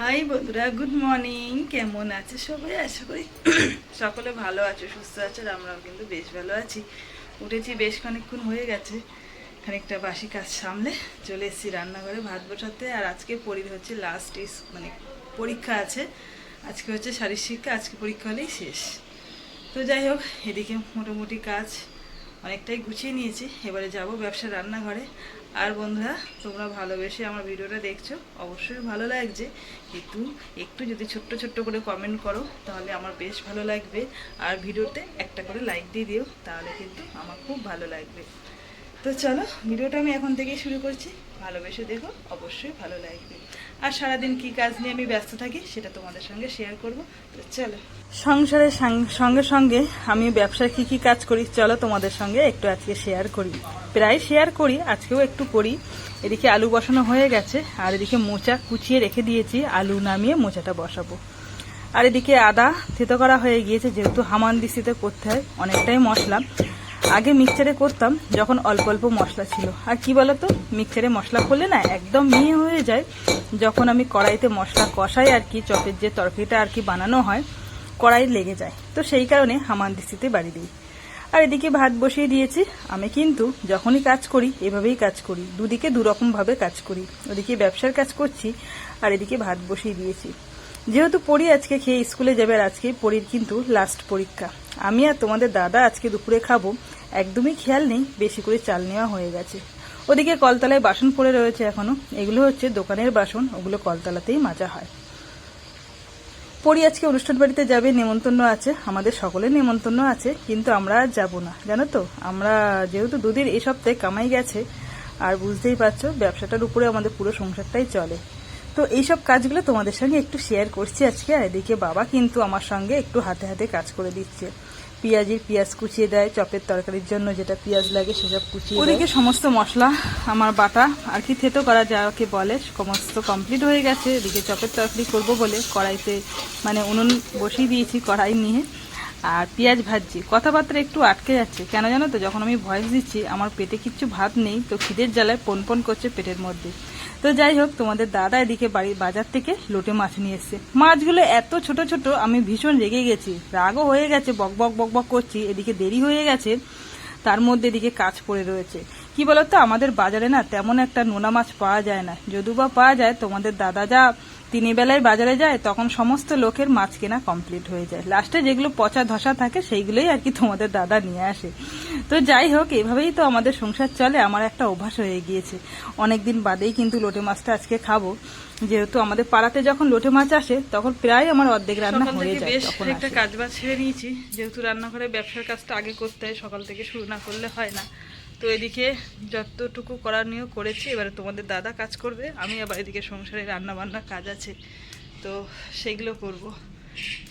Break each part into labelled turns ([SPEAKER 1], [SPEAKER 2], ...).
[SPEAKER 1] High বন্ধুরা good morning. কেমন আছে সবাই? আশা করি সকলে ভালো আছো সুস্থ আছো আমরাও কিন্তু বেশ ভালো আছি। উঠেছি বেশ খানিকক্ষণ হয়ে গেছে খানিকটা বাসি কাজ সামলে চলে এসেছি রান্নাঘরে ভাত বসাতে। আর আজকে পরি হচ্ছে লাস্ট ইস মানে পরীক্ষা আছে। আজকে হচ্ছে শারীর শিক্ষা আজকে পরীক্ষা হলেই শেষ। তো যাই হোক এদিকে মোটামুটি কাজ অনেকটাই গুছিয়ে নিয়েছি। এবারে যাব ব্যবসা রান্নাঘরে। আর বন্ধুরা, তোমরা ভালোবেসে আমার ভিডিওটা দেখছ, অবশ্যই ভালো লাগছে। কিন্তু একটু যদি ছোট্ট ছোট্ট করে কমেন্ট করো, তাহলে আমার বেশ ভালো লাগবে। আর ভিডিওতে একটা করে লাইক দিয়ে দিও, তাহলে কিন্তু আমার খুব ভালো লাগবে। তো চলো, ভিডিওটা আমি এখন থেকেই শুরু করছি। ভালোবেসে দেখো, অবশ্যই ভালো লাগবে। আর সারাদিন কি কাজ নিয়ে আমি ব্যস্ত থাকি সেটা তোমাদের সঙ্গে শেয়ার করব। তো চলো। সংসারের সঙ্গে সঙ্গে আমি ব্যবসায় কি কি কাজ করি, চলো তোমাদের সঙ্গে একটু আজকে শেয়ার করি। প্রায় শেয়ার করি, আজকেও একটু করি। এদিকে আলু বসানো হয়ে গেছে, আর এদিকে মোচা কুচিয়ে রেখে দিয়েছি, আলু নামিয়ে মোচাটা বসাবো। আর এদিকে আদা থেতো করা হয়ে গিয়েছে, যেহেতু হামান দিস্তিতে করতে হয়, অনেকটাই মশলা। আগে মিক্সচারে করতাম, যখন অল্প অল্প মশলা ছিল। আর কি বলতো, মিক্সচারে মশলা করলে না একদম মিহি হয়ে যায়। যখন আমি কড়াইতে মশলা কষাই আর কি, চপের যে তরকারিটা আর কি বানানো হয়, কড়াই লেগে যায়। তো সেই কারণে হামান দিস্তিতে বাড়ি দিই। আর এদিকে ভাত বসিয়ে দিয়েছি। আমি কিন্তু যখনই কাজ করি, এভাবেই কাজ করি। দুদিকে দুরকমভাবে কাজ করি। ওদিকে ব্যবসার কাজ করছি, আর এদিকে ভাত বসিয়ে দিয়েছি। যেহেতু পড়ি আজকে খেয়ে স্কুলে যাবে, আর আজকে পড়ির কিন্তু লাস্ট পরীক্ষা। আমি আর তোমাদের দাদা আজকে দুপুরে খাব। একদমই খেয়াল নেই, বেশি করে চাল নেওয়া হয়ে গেছে। ওদিকে কলতলায় বাসন পড়ে রয়েছে এখনও। এগুলো হচ্ছে দোকানের বাসন, ওগুলো কলতলাতেই মাজা হয়। পরি আজকে অনুষ্ঠান বাড়িতে যাবে, নেমন্তন্ন আছে। আমাদের সকলের নেমন্তন্ন আছে, কিন্তু আমরা আর যাব না। জানো তো, আমরা যেহেতু দুদিন এই সপ্তাহে কামাই গেছে, আর বুঝতেই পারছ, ব্যবসাটার উপরে আমাদের পুরো সংসারটাই চলে। তো এইসব কাজগুলো তোমাদের সঙ্গে একটু শেয়ার করছি আজকে। এদিকে বাবা কিন্তু আমার সঙ্গে একটু হাতে হাতে কাজ করে দিচ্ছে। পেঁয়াজির পেঁয়াজ কুচিয়ে দেয়, চপের তরকারির জন্য যেটা পেঁয়াজ লাগে সেসব কুচিয়ে ওদিকে সমস্ত মশলা, আমার বাটা, আর কি থেতো করা যাকে বলে, সমস্ত কমপ্লিট হয়ে গেছে। এদিকে চপের তরকারি করব বলে কড়াইতে মানে উনুন বসিয়ে দিয়েছি কড়াই নিয়ে। আর পেঁয়াজ ভাজছি। কথাবার্তা একটু আটকে যাচ্ছে। কেন জানো তো? যখন আমি ভয়েস দিচ্ছি, আমার পেটে কিচ্ছু ভাত নেই, তো খিদের জ্বালায় পন পন করছে পেটের মধ্যে। তো যাই হোক, তোমাদের দাদা এদিকে বাড়ির বাজার থেকে লোটে মাছ নিয়ে এসছে। মাছগুলো এত ছোট ছোট, আমি ভীষণ রেগে গেছি। রাগও হয়ে গেছে, বক বক বক বক করছি, এদিকে দেরি হয়ে গেছে, তার মধ্যে এদিকে কাজ পড়ে রয়েছে। কি বলতো, আমাদের বাজারে না তেমন একটা নোনা মাছ পাওয়া যায় না। যদু বা পাওয়া যায়, তোমাদের দাদা যা তিনি বেলায় বাজারে যায় তখন সমস্ত লোকের মাছ কেনা কমপ্লিট হয়ে যায়। লাস্টে যেগুলো পচা ধসা থাকে সেইগুলোই আর কি তোমাদের দাদা নিয়ে আসে। তো যাই হোক এভাবেই তো আমাদের সংসার চলে আমার একটা অভ্যাস হয়ে গিয়েছে। অনেকদিন বাদেই কিন্তু লোটে মাছটা আজকে খাব। যেহেতু আমাদের পাড়াতে যখন লোটে মাছ আসে তখন প্রায় আমার অর্ধেক রান্না হয়ে যায় তখন
[SPEAKER 2] একটা কাজ বাজ ছেড়ে নিয়েছি। যেহেতু রান্নাঘরে ব্যবসার কাজটা আগে করতে হয় সকাল থেকে শুরু না করলে হয় না। তো এদিকে যতটুকু করার নিয়েও করেছি, এবারে তোমাদের দাদা কাজ করবে, আমি আবার এদিকে সংসারে রান্না বান্নার কাজ আছে, তো সেইগুলো করব।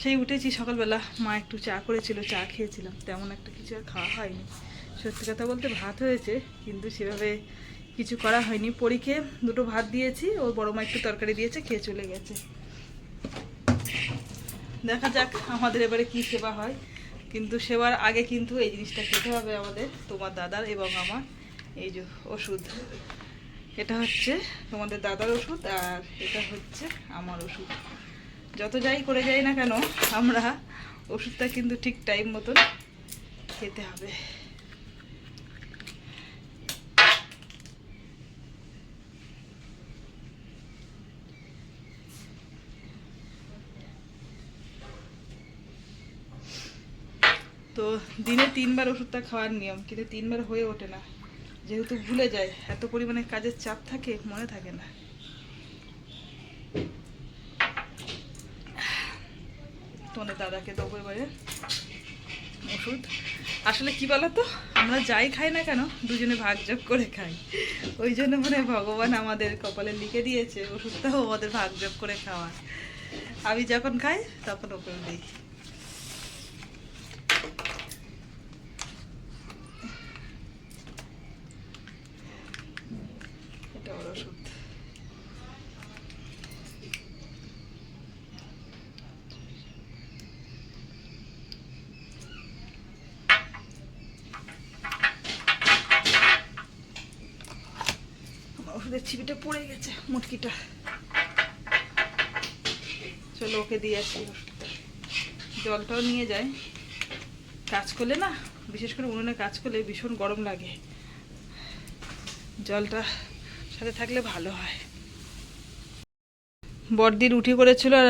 [SPEAKER 2] সেই উঠেছি সকালবেলা, মা একটু চা করেছিল, চা খেয়েছিলাম, তেমন একটা কিছু আর খাওয়া হয়নি। সত্যি কথা বলতে ভাত হয়েছে, কিন্তু সেভাবে কিছু করা হয়নি। পরীকে দুটো ভাত দিয়েছি ওর বড় মা একটু তরকারি দিয়েছে, খেয়ে চলে গেছে। দেখা যাক আমাদের এবারে কি সেবা হয়। কিন্তু সেবার আগে কিন্তু এই জিনিসটা খেতে হবে আমাদের, তোমার দাদার এবং আমার, এই যে ওষুধ। এটা হচ্ছে তোমাদের দাদার ওষুধ আর এটা হচ্ছে আমার ওষুধ। যত যাই করে যাই না কেন, আমরা ওষুধটা কিন্তু ঠিক টাইম মতন খেতে হবে তো দিনে তিনবার ওষুধটা খাওয়ার নিয়ম, কিন্তু তিনবার হয়ে ওঠে না। যেহেতু ভুলে যায়, এত পরিমাণে কাজের চাপ থাকে, মনে থাকে না। তোমাদের দাদাকে দেবো এবারে ওষুধ। আসলে কি বলো তো আমরা যাই খাই না কেন, দুজনে ভাগযোগ করে খাই। ওই জন্য মানে ভগবান আমাদের কপালে লিখে দিয়েছে, ওষুধটাও আমাদের ভাগ ভাগযোগ করে খাওয়া আমি যখন খাই, তখন ওকেও দিই এটা ওর ওষুধ আমার ওষুধের ছিপিটা পড়ে গেছে মুটকিটা।
[SPEAKER 1] চলো ওকে দিয়ে আসি। জলটাও নিয়ে যায় কাজ করলে না, বিশেষ করে উনুনে কাজ করলে ভীষণ গরম লাগে। জলটা সাথে থাকলে ভালো হয়। বড়দি রুটি করেছিল আর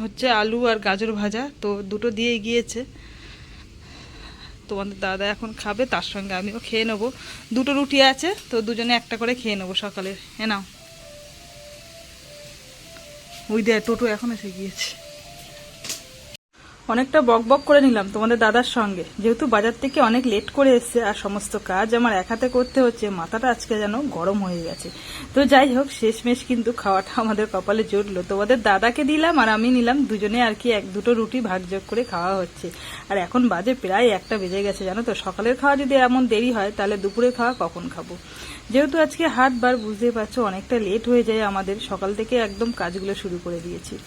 [SPEAKER 1] হচ্ছে আলু আর গাজর ভাজা, তো দুটো দিয়ে গিয়েছে। তোমাদের দাদা এখন খাবে, তার সঙ্গে আমিও খেয়ে নেব। দুটো রুটি আছে, তো দুজনে একটা করে খেয়ে নেব সকালে। এ নাও। ওই দেয় টোটো এখন এসে গিয়েছে। অনেকটা বক বক করে নিলাম তোমাদের দাদার সঙ্গে। যেহেতু বাজার থেকে অনেক লেট করে এসছে আর সমস্ত কাজ আমার এক হাতে করতে হচ্ছে, মাথাটা আজকে যেন গরম হয়ে গেছে। তো যাই হোক, শেষমেশ কিন্তু খাওয়াটা আমাদের কপালে জুটলো। তোমাদের দাদাকে দিলাম আর আমি নিলাম, দুজনে আর কি এক দুটো রুটি ভাগযোগ করে খাওয়া হচ্ছে। আর এখন বাজে প্রায় একটা বেজে গেছে, জানো তো? সকালের খাওয়া যদি এমন দেরি হয়, তাহলে দুপুরে খাওয়া কখন খাব? যেহেতু আজকে হাট বার বুঝতেই পারছ, অনেকটা লেট হয়ে যায় আমাদের। সকাল থেকে একদম কাজগুলো শুরু করে দিয়েছি।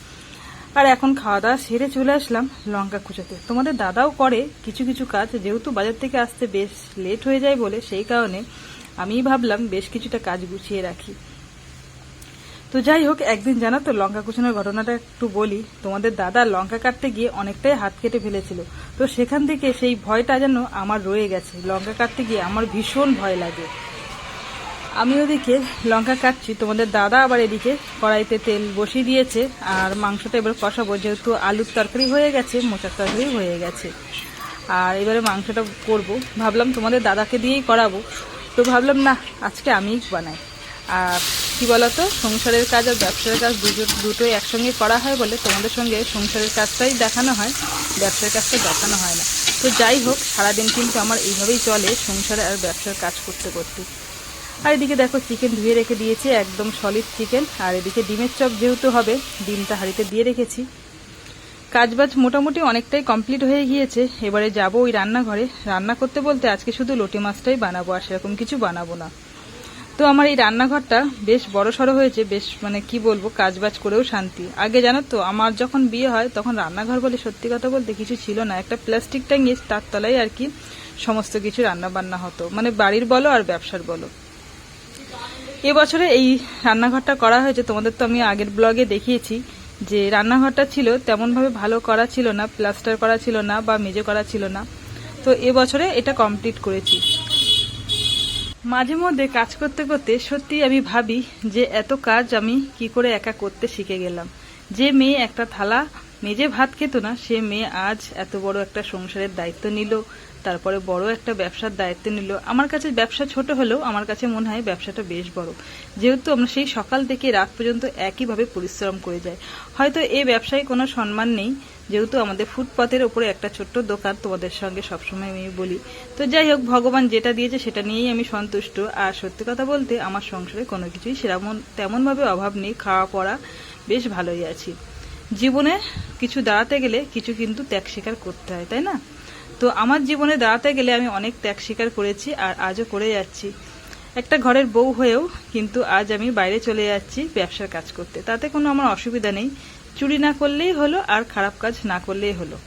[SPEAKER 1] আর এখন খাওয়া দাওয়া সেরে চলে আসলাম লঙ্কা কুচাতে। তোমাদের দাদাও করে কিছু কিছু কাজ, যেহেতু বাজার থেকে আসতে বেশ লেট হয়ে যায় বলে সেই কারণে আমি ভাবলাম বেশ কিছুটা কাজ গুছিয়ে রাখি। তো যাই হোক, একদিন জানো তো লঙ্কা কুচানোর ঘটনাটা একটু বলি। তোমাদের দাদা লঙ্কা কাটতে গিয়ে অনেকটাই হাত কেটে ফেলেছিল। তো সেখান থেকে সেই ভয়টা যেন আমার রয়ে গেছে। লঙ্কা কাটতে গিয়ে আমার ভীষণ ভয় লাগে। আমি ওদিকে লঙ্কা কাটছি, তোমাদের দাদা আবার এদিকে কড়াইতে তেল বসিয়ে দিয়েছে, আর মাংসটা এবার কষাবো, যেহেতু আলুর তরকারি হয়ে গেছে, মোচার তরকারি হয়ে গেছে। আর এবারে মাংসটা করব। ভাবলাম তোমাদের দাদাকে দিয়েই করাবো। তো ভাবলাম, না, আজকে আমিই বানাই। আর কি বলতো, সংসারের কাজ আর ব্যবসার কাজ দুটো দুটোই একসঙ্গে করা হয় বলে তোমাদের সঙ্গে সংসারের কাজটাই দেখানো হয়, ব্যবসার কাজটা দেখানো হয় না। তো যাই হোক, সারাদিন কিন্তু আমার এইভাবেই চলে, সংসারে আর ব্যবসার কাজ করতে করতে। আর এদিকে দেখো চিকেন ধুয়ে রেখে দিয়েছি, একদম সলিড চিকেন আর এদিকে ডিমের চপ যেহেতু হবে, ডিমটা হাঁড়িতে দিয়ে রেখেছি। কাজবাজ মোটামুটি অনেকটাই কমপ্লিট হয়ে গিয়েছে। এবারে যাব ওই রান্নাঘরে। রান্না করতে বলতে আজকে শুধু লোটে মাছটাই বানাবো, আর সেরকম কিছু বানাবো না। তো আমার এই রান্নাঘরটা বেশ বড় সড়ো হয়েছে, বেশ মানে কি বলব, কাজবাজ করেও শান্তি। আগে জানো তো, আমার যখন বিয়ে হয়, তখন রান্নাঘর বলে সত্যি কথা বলতে কিছু ছিল না। একটা প্লাস্টিক টাঙিয়ে তার তলায় আর কি সমস্ত কিছু রান্না বান্না হতো। মানে বাড়ির বলো আর ব্যবসার বলো। এবছরে এই রান্নাঘরটা করা হয়েছে, তোমাদের তো আমি আগের ব্লগে দেখিয়েছি যে রান্নাঘরটা ছিল তেমনভাবে ভালো করা ছিল না, প্লাস্টার করা ছিল না বা মেজে করা ছিল না। তো এবছরে এটা কমপ্লিট করেছি। মাঝে মধ্যে কাজ করতে করতে সত্যি আমি ভাবি যে এত কাজ আমি কি করে একা করতে শিখে গেলাম। যে মেয়ে একটা থালা, মেজে ভাত খেত না, সে মেয়ে আজ এত বড় একটা সংসারের দায়িত্ব নিল তারপরে বড় একটা ব্যবসার দায়িত্ব নিল। আমার কাছে ব্যবসা ছোট হলেও আমার কাছে মনে হয় ব্যবসাটা বেশ বড়। যেহেতু আমরা সেই সকাল থেকে রাত পর্যন্ত একইভাবে পরিশ্রম করে যাই। হয়তো এই ব্যবসায় কোনো সম্মান নেই। যেহেতু আমাদের ফুটপাতের ওপরে একটা ছোট্ট দোকান তোমাদের সঙ্গে সবসময় আমি বলি। তো যাই হোক, ভগবান যেটা দিয়েছে সেটা নিয়েই আমি সন্তুষ্ট। আর সত্যি কথা বলতে আমার সংসারে কোনো কিছুই সেরকম তেমনভাবে অভাব নেই। খাওয়া, পড়া বেশ ভালোই আছি। জীবনে কিছু দাঁড়াতে গেলে কিছু কিন্তু ত্যাগ স্বীকার করতে হয়, তাই না? তো আমার জীবনে দাঁড়াতে গেলে আমি অনেক ত্যাগ স্বীকার করেছি আর আজও করে যাচ্ছি। একটা ঘরের বউ হয়েও কিন্তু আজ আমি বাইরে চলে যাচ্ছি ব্যবসার কাজ করতে। তাতে কোনো আমার অসুবিধা নেই। চুরি না করলেই হলো আর খারাপ কাজ না করলেই হলো।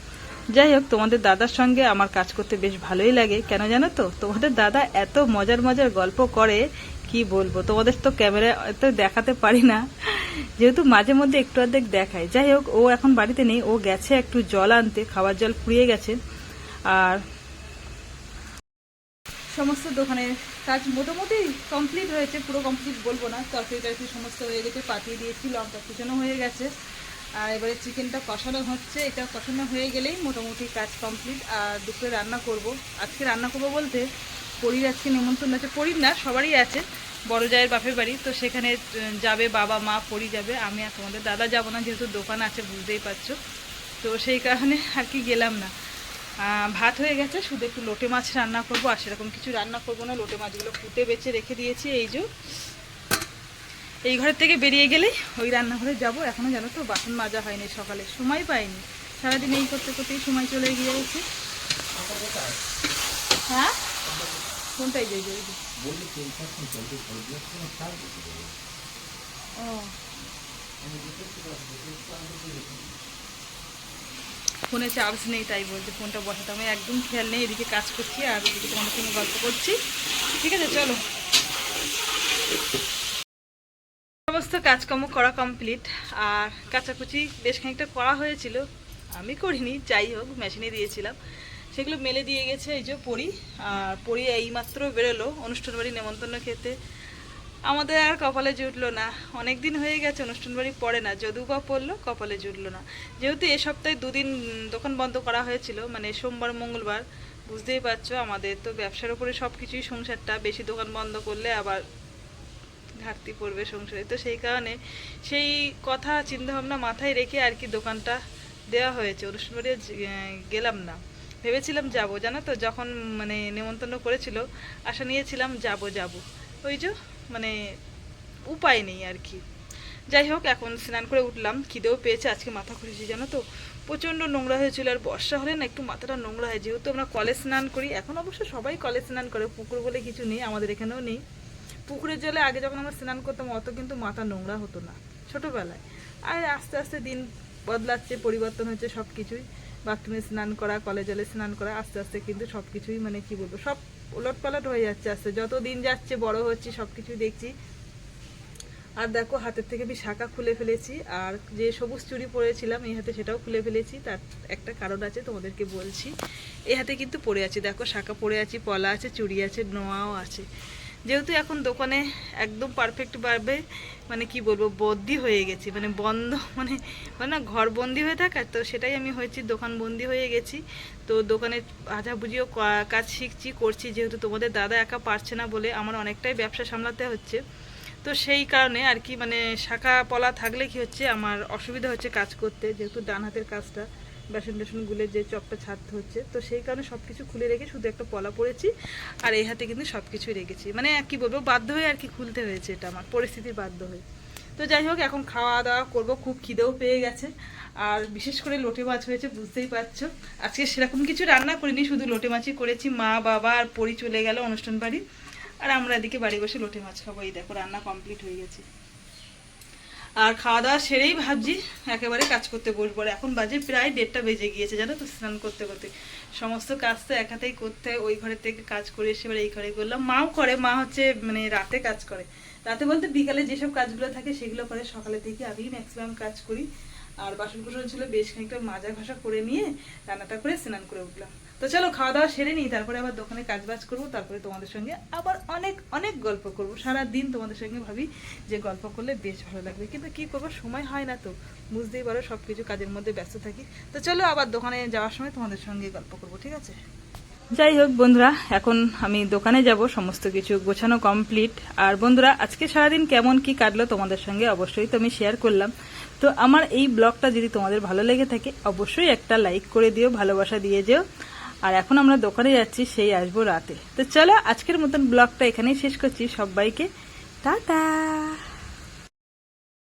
[SPEAKER 1] যাই হোক, তোমাদের দাদার সঙ্গে আমার কাজ করতে বেশ ভালোই লাগে। কেন জানো তো? তোমাদের দাদা এত মজার মজার গল্প করে, কি বলব? তোমাদের তো ক্যামেরা তো দেখাতে পারি না। যেহেতু মাঝে মধ্যে একটু অর্ধেক দেখায়। যাই হোক, ও এখন বাড়িতে নেই। ও গেছে একটু জল আনতে খাবার জল ফুরিয়ে গেছে। আর সমস্ত দোকানের কাজ মোটামুটি কমপ্লিট হয়েছে, পুরো কমপ্লিট বলব না, তরকারি টরকারি সমস্ত হয়ে গেছে, পাঠিয়ে দিয়েছি, লঙ্কা কুচানো হয়ে গেছে। আর এবারে চিকেনটা কষানো হচ্ছে, এটা কষানো হয়ে গেলেই মোটামুটি কাজ কমপ্লিট আর দুপুরে রান্না করব। আজকে রান্না করব বলতে পরীর আজকে নিমন্ত্রণ আছে, পরীর না, সবারই আছে, বড় জায়ের বাপের বাড়ি, তো সেখানে যাবে বাবা, মা, পরি যাবে, আমি আর তোমাদের দাদা যাব না, যেহেতু দোকান আছে, বুঝতেই পারছ। তো সেই কারণে আর কি গেলাম না। ভাত হয়ে গেছে, শুধু একটু লোটে মাছ রান্না করব, আর সেরকম কিছু রান্না করব না, লোটে মাছগুলো ফুটে বেছে রেখে দিয়েছি, এই যে। এই ঘরের থেকে বেরিয়ে গেলেই ওই রান্নাঘরে যাব। এখনও জানো তো, বাসন মাজা হয়নি সকালে, সময় পাইনি। সারাদিন এই করতে করতেই সময় চলে গিয়েছে। হ্যাঁ? কোনটাই যাই ও। ফোনে চার্জ নেই, তাই বলছে ফোনটা বসাতে আমি একদম খেয়াল নেই, এদিকে কাজ করছি আর এদিকে তোমাদের সঙ্গে গল্প করছি। ঠিক আছে, চলো। সমস্ত কাজকর্ম করা কমপ্লিট আর কাচাকুচি বেশ খানিকটা করা হয়েছিল। আমি করিনি, যাই হোক মেশিনে দিয়েছিলাম। সেগুলো মেলে দিয়ে গেছে এই যে পড়ি আর পড়ি এইমাত্র বেরোলো, অনুষ্ঠান বাড়ি নেমন্তন্ন খেতে। আমাদের আর কপালে জুটলো না। অনেক দিন হয়ে গেছে, অনুষ্ঠান বাড়ি পড়ে না। যদিও বা পড়ল কপালে জুটলো না। যেহেতু এ সপ্তাহে দুদিন দোকান বন্ধ করা হয়েছিল মানে সোমবার, মঙ্গলবার, বুঝতেই পারছ, আমাদের তো ব্যবসার উপরে সব কিছুই সংসারটা। বেশি দোকান বন্ধ করলে আবার ঘাটতি পড়বে সংসারে। তো সেই কারণে সেই কথা, চিন্তাভাবনা মাথায় রেখে আর কি দোকানটা দেওয়া হয়েছে। অনুষ্ঠান বাড়ি গেলাম না। ভেবেছিলাম যাব, জানো তো? যখন মানে নেমন্তন্ন করেছিল, আশা নিয়েছিলাম যাব যাব। ওই যে মানে উপায় নেই আর কি। যাই হোক, এখন স্নান করে উঠলাম, খিদেও পেয়েছে, আজকে মাথা ঘুরেছি, জানো তো? প্রচণ্ড নোংরা হয়েছিল আর বর্ষা হলে না একটু মাথাটা নোংরা হয়। যেহেতু আমরা কলে স্নান করি, এখন অবশ্য সবাই কলে স্নান করে, পুকুর বলে কিছু নেই, আমাদের এখানেও নেই। পুকুরের জলে আগে যখন আমরা স্নান করতাম, অত কিন্তু মাথা নোংরা হতো না, ছোটোবেলায়। আর আস্তে আস্তে দিন বদলাচ্ছে, পরিবর্তন হচ্ছে সব কিছুই বাথরুমে স্নান করা, কলে জলে স্নান করা, আস্তে আস্তে কিন্তু সব কিছুই মানে কি বলব, সব ওলট পালট হয়ে যাচ্ছে আস্তে। যত দিন যাচ্ছে, বড় হচ্ছে সব কিছুই দেখছি। আর দেখো, হাতের থেকে আমি শাখা খুলে ফেলেছি। আর যে সবুজ চুড়ি পরেছিলাম, এই হাতে সেটাও খুলে ফেলেছি। তার একটা কারণ আছে, তোমাদেরকে বলছি। এই হাতে কিন্তু পরে আছি। দেখো, শাখা পরে আছি, পলা আছে, চুড়ি আছে, নোয়াও আছে। যেহেতু এখন দোকানে একদম পারফেক্ট পারফেক্টভাবে মানে কি বলব, বন্দি হয়ে গেছি। মানে বন্ধ মানে মানে না, ঘর বন্দি হয়ে থাকা তো সেটাই আমি হয়েছি, দোকান বন্দি হয়ে গেছি। তো দোকানে বুঝিও কাজ শিখছি, করছি, যেহেতু তোমাদের দাদা একা পারছে না বলে আমার অনেকটাই ব্যবসা সামলাতে হচ্ছে। তো সেই কারণে আর কি মানে শাখা পলা থাকলে কি হচ্ছে, আমার অসুবিধা হচ্ছে কাজ করতে, যেহেতু ডান হাতের কাজটা। বেসন টেসন গুলে যে চপটা ছাড়তে হচ্ছে, তো সেই কারণে সব কিছু খুলে রেখে শুধু একটা পলা পড়েছি আর এই হাতে কিন্তু সব কিছুই রেখেছি। মানে কি বলব, বাধ্য হয়ে আর কি খুলতে হয়েছে এটা আমার পরিস্থিতির বাধ্য হয়ে। তো যাই হোক, এখন খাওয়া দাওয়া করব, খুব খিদেও পেয়ে গেছে। আর বিশেষ করে লোটে মাছ হয়েছে, বুঝতেই পারছ। আজকে সেরকম কিছু রান্না করিনি, শুধু লোটে মাছই করেছি। মা, বাবা আর পরি চলে গেল অনুষ্ঠান বাড়ি। আর আমরা এদিকে বাড়ি বসে লোটে মাছ খাব। এই দেখো, রান্না কমপ্লিট হয়ে গেছে। আর খাওয়া দাওয়া সেরেই ভাবছি একেবারে কাজ করতে বসবো। এখন বাজে প্রায় দেড়টা বেজে গিয়েছে, জানো তো, স্নান করতে করতে। সমস্ত কাজ তো এক হাতেই করতে হয়, ওই ঘরের থেকে কাজ করে এসে এবার এই ঘরে করলাম। মাও করে, মা হচ্ছে মানে রাতে কাজ করে। রাতে বলতে বিকালে যেসব কাজগুলো থাকে সেগুলো করে, সকালে থেকে আমি ম্যাক্সিমাম কাজ করি। আর বাসন কুসন ছিল বেশ খানিকটা মাজা ঘষা করে নিয়ে রান্নাটা করে স্নান করে উঠলাম। তো চলো খাওয়া দাওয়া সেরে নিই, তারপরে আবার দোকানে কাজ বাজ করব, তারপরে তোমাদের সঙ্গে আবার অনেক অনেক গল্প করব। সারা দিন তোমাদের সঙ্গে ভাবি যে গল্প করলে বেশ ভালো লাগবে। কিন্তু কি করব, সময় হয় না তো, বুঝতেই পারো সব কিছু কাজের মধ্যে ব্যস্ত থাকি। তো চলো আবার দোকানে যাওয়ার সময় তোমাদের সঙ্গে গল্প করব, ঠিক আছে? যাই হোক বন্ধুরা, এখন আমি দোকানে যাব, সমস্ত কিছু গোছানো কমপ্লিট। আর বন্ধুরা, আজকে সারাদিন কেমন কি কাটলো তোমাদের সঙ্গে অবশ্যই তো আমি শেয়ার করলাম। তো আমার এই ব্লগটা যদি তোমাদের ভালো লেগে থাকে, অবশ্যই একটা লাইক করে দিও, ভালোবাসা দিয়ে যেও। আর এখন আমরা দোকানে যাচ্ছি, সেই আসব রাতে। তো চলো, আজকের মতন ব্লগটা এখানেই শেষ করছি। সবাইকে, টাটা!